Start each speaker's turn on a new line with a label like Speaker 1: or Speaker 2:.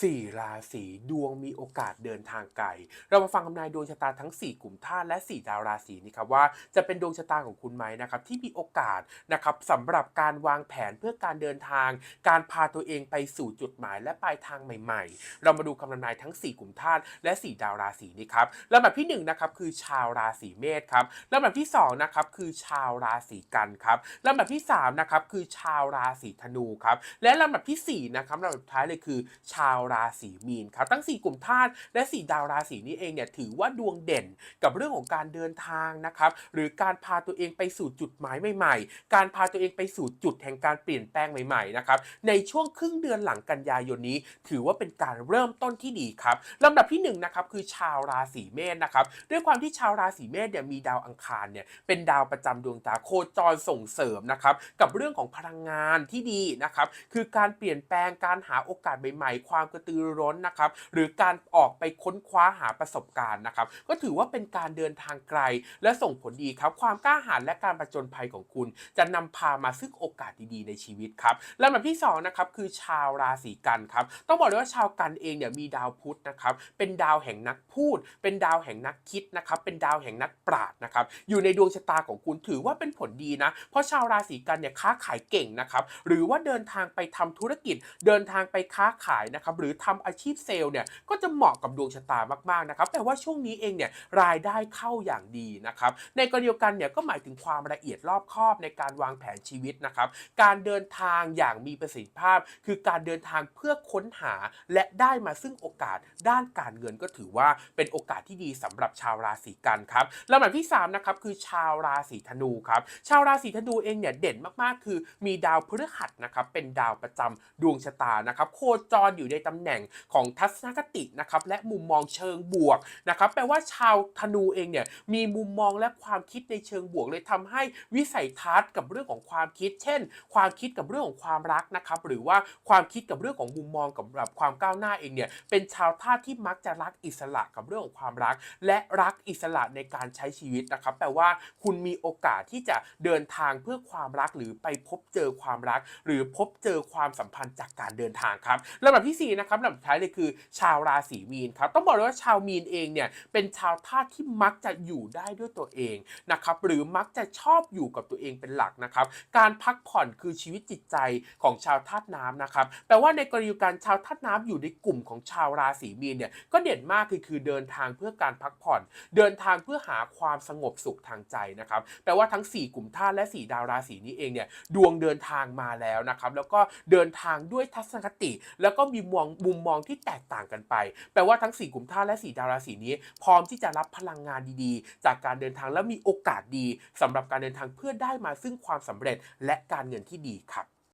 Speaker 1: สี่ราศีดวงมีโอกาสเดินทางไกล เรามาฟังคำนายดวงชะตาทั้ง 4 กลุ่มธาตุและ 4 ดาวราศีนี้ครับว่าจะเป็นดวงชะตาของคุณไหมนะครับที่มีโอกาสนะครับสำหรับการวางแผนเพื่อการเดินทาง การพาตัวเองไปสู่จุดหมายและปลายทางใหม่ ๆ เรามาดูคำนายทั้ง 4 กลุ่มธาตุและ 4 ดาวราศีนี้ครับลำดับที่1นะครับคือชาวราศีเมษครับลำดับที่2นะครับคือชาวราศีกันครับลำดับที่3นะครับคือชาวราศีธนูครับและลำดับทีสี่4นะครับลำดับท้ายเลยคือชาวราศีมีนครับทั้ง 4 กลุ่มธาตุและ 4 ดาวราศีนี้เองเนี่ยถือว่าดวงเด่นกับเรื่องของการเดินทางนะครับหรือการพาตัวเองไปสู่จุดหมายใหม่ ๆ การพาตัวเองไปสู่จุดแห่งการเปลี่ยนแปลงใหม่ๆนะครับในช่วงครึ่งเดือนหลังกันยายนนี้ ถือว่าเป็นการเริ่มต้นที่ดีครับลำดับที่1นงนะครับคือชาวราศีเมษนะครับด้วยความที่ชาวราศีเมษเนี่ยมีดาวอังคารเนี่ยเป็นดาวประจำดวงตาโคจรส่งเสริมนะครับกับเรื่องของพลังงานที่ดีนะครับคือการเปลี่ยนแปลงการหาโอกาสใหม่ ๆ ความกระตือรือร้นนะครับ หรือการออกไปค้นคว้าหาประสบการณ์นะครับ ก็ถือว่าเป็นการเดินทางไกล และส่งผลดีครับ ความกล้าหาญและการประจนภัยของคุณ จะนำพามาซึ่งโอกาสดีๆในชีวิตครับลำดับที่2นะครับคือชาวราศีกันครับ ต้องบอกเลยว่าชาวกันเองเนี่ยมีดาวพุธนะครับ เป็นดาวแห่งนักพูด เป็นดาวแห่งนักคิดนะครับ เป็นดาวแห่งนักปราชญ์นะครับ อยู่ในดวงชะตาของคุณถือว่าเป็นผลดีนะ เพราะชาวราศีกันเนี่ยค้าขายเก่งนะครับ หรือว่าเดินทางไปทำธุรกิจ เดินทางไปค้าขายนะครับหรือือทำอาชีพเซลล์เนี่ยก็จะเหมาะกับดวงชะตามากๆนะครับแต่ว่าช่วงนี้เองเนี่ยรายได้เข้าอย่างดีนะครับในกรณีเดียวกันเนี่ยก็หมายถึงความละเอียดรอบคอบในการวางแผนชีวิตนะครับการเดินทางอย่างมีประสิทธิภาพ คือการเดินทางเพื่อค้นหาและได้มาซึ่งโอกาสด้านการเงินก็ถือว่าเป็นโอกาสที่ดีสำหรับชาวราศีกันครับลำดับที่3นะครับคือชาวราศีธนูครับชาวราศีธนูเองเนี่ยเด่นมากๆ คือมีดาวพฤหัสนะครับเป็นดาวประจำดวงชะตานะครับโคจรอยู่ในตำแหน่งของทัศนคตินะครับและมุมมองเชิงบวกนะครับแปลว่าชาวธนูเองเนี่ยมีมุมมองและความคิดในเชิงบวกเลยทำให้วิสัยทัศน์กับเรื่องของความคิด เช่น ความคิดกับเรื่องของความรักนะครับหรือว่าความคิดกับเรื่องของมุมมองกับแบบความก้าวหน้าเองเนี่ยเป็นชาวธาตุที่มักจะรักอิสระกับเรื่องของความรัก และรักอิสระในการใช้ชีวิตนะครับแปลว่าคุณมีโอกาสที่จะเดินทางเพื่อความรักหรือไปพบเจอความรัก หรือพบเจอความสัมพันธ์จากการเดินทางครับลำดับที่สี่นะครับลำดับท้ายเลยคือชาวราศีมีนครับต้องบอกเลยว่าชาวมีนเองเนี่ยเป็นชาวธาตุที่มักจะอยู่ได้ด้วยตัวเองนะครับหรือมักจะชอบอยู่กับตัวเองเป็นหลักนะครับการพักผ่อนคือชีวิตจิตใจของชาวธาตุน้ำนะครับแปลว่าในกรณีกันชาวธาตุน้ำอยู่ในกลุ่มของชาวราศีมีนเนี่ยก็เด่นมากคือคือเดินทางเพื่อการพักผ่อน เดินทางเพื่อหาความสงบสุขทางใจนะครับแปลว่าทั้ง 4 กลุ่มธาตุและ 4 ดาวราศีนี้เองเนี่ยดวงเดินทางมาแล้วนะครับแล้วก็เดินทางด้วยทัศนคติ แล้วก็มีมองมุมมองที่แตกต่างกันไป แปลว่าทั้ง 4 กลุ่มธาตุและ 4 ดาวราศีนี้ พร้อมที่จะรับพลังงานดีๆ จากการเดินทางและมีโอกาสดีสำหรับการเดินทางเพื่อได้มาซึ่งความสำเร็จและการเงินที่ดีครับ